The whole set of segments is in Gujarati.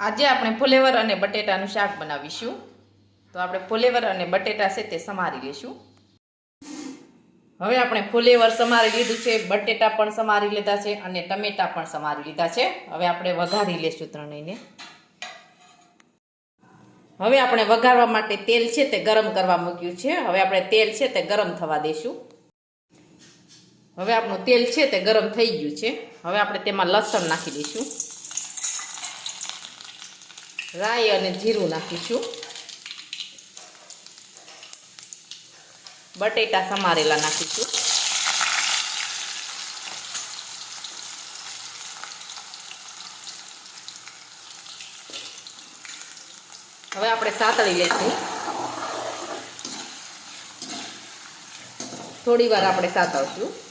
આજે આપણે ફુલેવર અને બટેટાનું શાક બનાવીશું. તો આપણે ફુલેવર અને બટેટા છે તે સમારી લઈશું હવે આપણે ફુલેવર સમારી લીધું છે, બટેટા પણ સમારી લીધા છે અને ટમેટા પણ સમારી લીધા છે. હવે આપણે વઘારી લેશું ત્રણેયને. હવે આપણે વઘારવા માટે તેલ છે તે ગરમ કરવા મૂક્યું છે. હવે આપણે તેલ છે તે ગરમ થવા દઈશું હવે આપણું તેલ છે તે ગરમ થઈ ગયું છે. હવે આપણે તેમાં લસણ નાખી દઈશું. રાઈ અને જીરું નાખીશું. બટેટા સમારેલા નાખીશું. હવે આપણે સાતળી લેશું. થોડી વાર આપણે સાતળશું.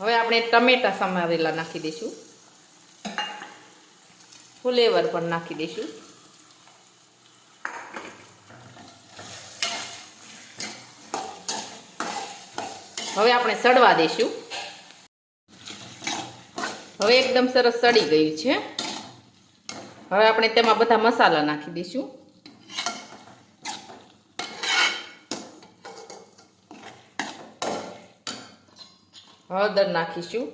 હવે આપણે ટમેટા સમારેલા નાખી દઈશું. ફુલેવર પણ નાખી દઈશું. હવે આપણે સડવા દઈશું. હવે એકદમ સરસ સડી ગયું છે. હવે આપણે તેમાં બધા મસાલા નાખી દઈશું. હળદર નાખીશું,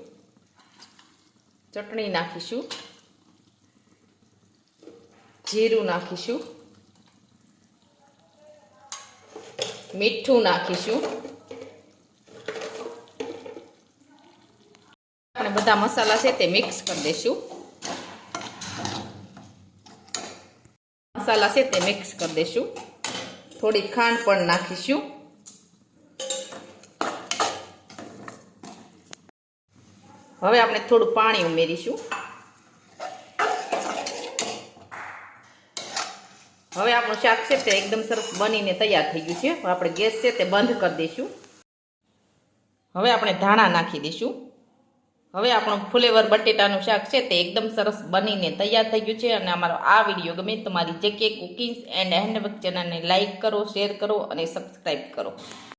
ચટણી નાખીશું, જીરું નાખીશું, મીઠું નાખીશું. આપણે બધા મસાલા છે તે મિક્સ કરી દઈશું. મસાલા છે તે મિક્સ કરી દઈશું. થોડી ખાંડ પણ નાખીશું. હવે આપણે થોડું પાણી ઉમેરીશું. હવે આપણું શાક છે તે એકદમ સરસ બનીને તૈયાર થઈ ગયું છે. આપણે ગેસ છે તે બંધ કરી દઈશું. હવે આપણે ધાણા નાખી દઈશું. હવે આપણું ફુલેવર બટેટાનું શાક છે તે એકદમ સરસ બનીને તૈયાર થઈ ગયું છે અને અમારો આ વીડિયો ગમે તમારી જે કે કુકિંગ્સ એન્ડ હેન્ડવર્ક ચેનલને લાઇક કરો, શેર કરો અને સબસ્ક્રાઈબ કરો.